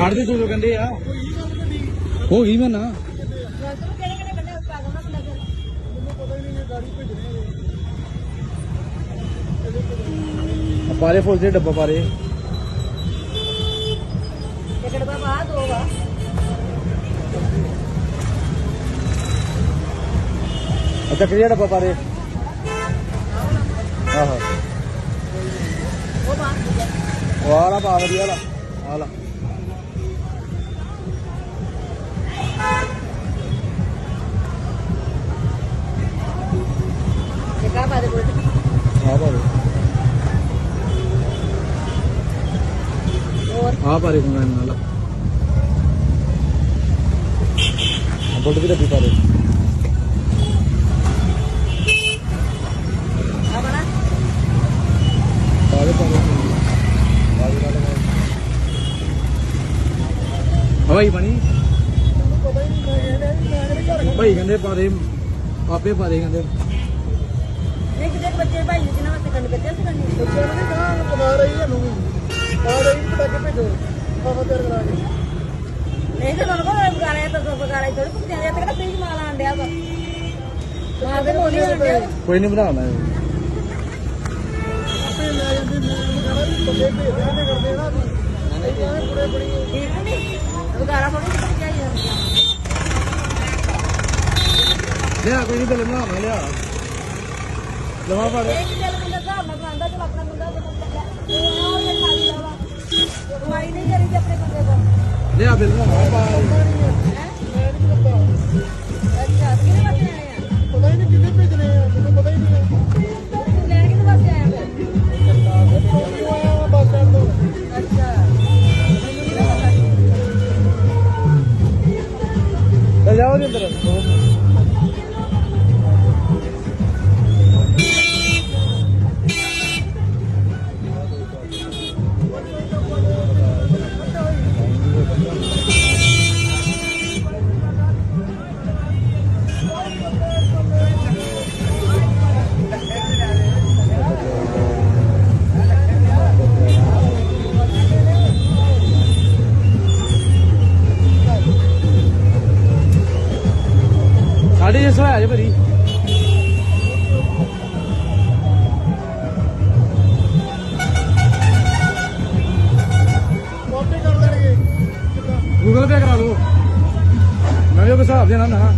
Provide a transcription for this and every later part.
ਖੜ ਤੂੰ ਕਹਿੰਦੇ ਆ। ਹੋ ਗਈ ਮੈਂ ਨਾ। ਕਿਹੜੇ ਕਿਹੜੇ ਬੰਦੇ ਉੱਪਰ ਆਉਣਾ ਬੰਦਾ ਫਿਰ ਮੈਨੂੰ ਪਾਰੇ ਫੁੱਲ ਦੇ ਡੱਬਾ ਪਾਰੇ ਇੱਕ ਡੱਬਾ ਬਾਹਰ ਦੋ ਵਾ ਅੱਛਾ, ਕਿਹੜਾ ਡੱਬਾ ਪਾਰੇ ਆਹੋ। ਉਹ ਬਾਹਰ ਦੂਜਾ ਉਹ ਵਧੀਆ ਵਾਲਾ। ਆਲਾ ਹੀ ਨਹੀਂ ਮੈਂ ਕਹਿੰਦਾ ਮੈਂ ਕਿਹੜੇ ਘਰ ਭਾਈ ਕਹਿੰਦੇ ਪਾਰੇ ਆਪੇ ਪਾਰੇ ਕਹਿੰਦੇ। ਨਹੀਂ ਕਿਤੇ ਬੱਚੇ ਭਾਈ ਕਿਨਾਂ ਵਾਸਤੇ ਕੰਨ ਕੱਢਿਆ ਸੀ ਕੰਨ ਬੱਚਿਆਂ ਨੂੰ ਕਹਾਂ ਕਮਾ ਰਹੀ ਹੈ ਨੂੰ ਰਹੀ ਪਤਾ ਕਿ ਭੇਜੋ ਬਾਬਾ ਤਿਆਰ ਕਰਾ ਕੇ ਨਹੀਂ ਤਾਂ ਤੁਹਾਨੂੰ ਕੋਲ ਬਗਾੜਾ ਤਾਂ ਸੋ ਬਗਾੜਾ ਥੋੜੀ ਕੁੱਤੇ ਆ ਤੇ ਕਿਹੜਾ ਫ੍ਰੀਜ ਮਾਲ ਆਣ ਡਿਆ ਵਾ ਮਾਂ ਦੇ ਕੋਲ ਨਹੀਂ ਆਣ ਡਿਆ ਕੋਈ ਨਹੀਂ ਬਣਾਉਣਾ ਆਪੇ ਲੈ ਜਾਂਦੇ ਮੈਂ ਕਹਿੰਦਾ ਵੀ ਬੰਦੇ ਭੇਜਦੇ ਨੇ ਕਰਦੇ ਨਾ ਵੀ ਇਹ ਕੁੜੇ ਬੜੀ ਠੀਕ ਨਹੀਂ ਬਗਾੜਾ ਥੋੜੀ ਕੁੱਤੇ ਆ ਜਾਂਦੇ ਲਿਆ ਕੋਈ ਨਹੀਂ ਤੇ ਬਣਾਉਣਾ ਲਿਆ ਲਵਾ ਪਾਰੇ ਇੱਕ ਦਿਨ ਬੰਦਾ ਹਿਸਾਬ ਨਾਲ ਖਾਂਦਾ ਚਲ ਆਪਣਾ ਬੰਦਾ ਤੇ ਬੰਦਾ ਲੈ ਕਮਾਈ ਨਹੀਂ ਕਰੀ ਤੇ ਆਪਣੇ ਬੰਦੇ ਕੋਲ। ਲਿਆ ਬਿੱਲ ਬਣਾਉਣਾ ਪਾ ਅੱਛਾ ਕਿਹਨੇ ਵਾਸਤੇ ਆਏ ਆ? ਪਤਾ ਹੀ ਨਹੀਂ ਕਿੰਨੇ ਭੇਜਣੇ ਆ ਮੈਨੂੰ ਪਤਾ ਹੀ ਨਹੀਂ ਹੈ ਤੂੰ ਲੈਣ ਕਿਹਦੇ ਵਾਸਤੇ ਆਇਆ ਫਿਰ? ਕਿਉਂ ਆਇਆ ਬੱਸ ਸਟੈਂਡ ਤੋਂ ਅੱਛਾ। ਮੈਨੂੰ ਨਹੀਂ ਪਤਾ। ਤੇ ਜਾਓ ਜੀ ਅੰਦਰ। ਸਾਢੇ ਛੇ ਸੌ ਹੈ ਜੇ ਭਰੀ ਗੂਗਲ ਪੇ ਕਰਾ ਲਓ। ਮੈਂ ਵੀ ਉਹ ਹਿਸਾਬ ਦੇਣਾ ਨਾ।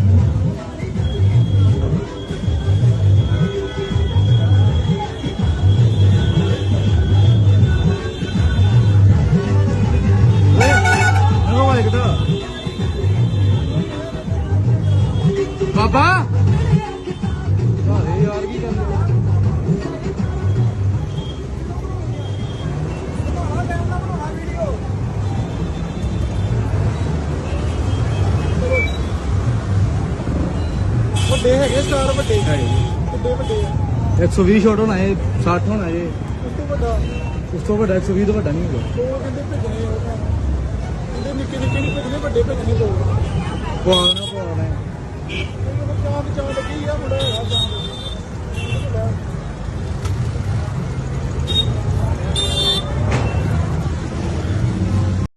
ਬਾਬਾ। ਅਰੇ ਯਾਰ ਕੀ ਕਰਦੇ ਵੱਡੇ। ਹੈਗੇ ਸਟਾਰ ਵੱਡੇ ਵੱਡੇ। ਵੱਡੇ ਆ 120 ਸ਼ਾਟ ਹੋਣਾ ਇਹ 60 ਹੋਣਾ ਇਹ। ਉਸ ਤੋਂ ਵੱਡਾ। ਉਸ ਤੋਂ ਵੱਡਾ 120 ਤੋਂ ਵੱਡਾ ਨਹੀਂ ਹੋਊਗਾ ਦੋ ਕਹਿੰਦੇ ਭੇਜਣੇ ਆ। ਇਹਦੇ ਨਿੱਕੇ ਨਿੱਕੇ ਨਹੀਂ ਭੇਜਣੇ ਵੱਡੇ ਭੇਜਣੇ ਦੋ। ਪਵਾਉਣਾ ਪਵਾਉਣਾ ਚਾਹ ਚਾਹ ਲੱਗੀ ਆ ਮੁੰਡਾ ਹੈਗਾ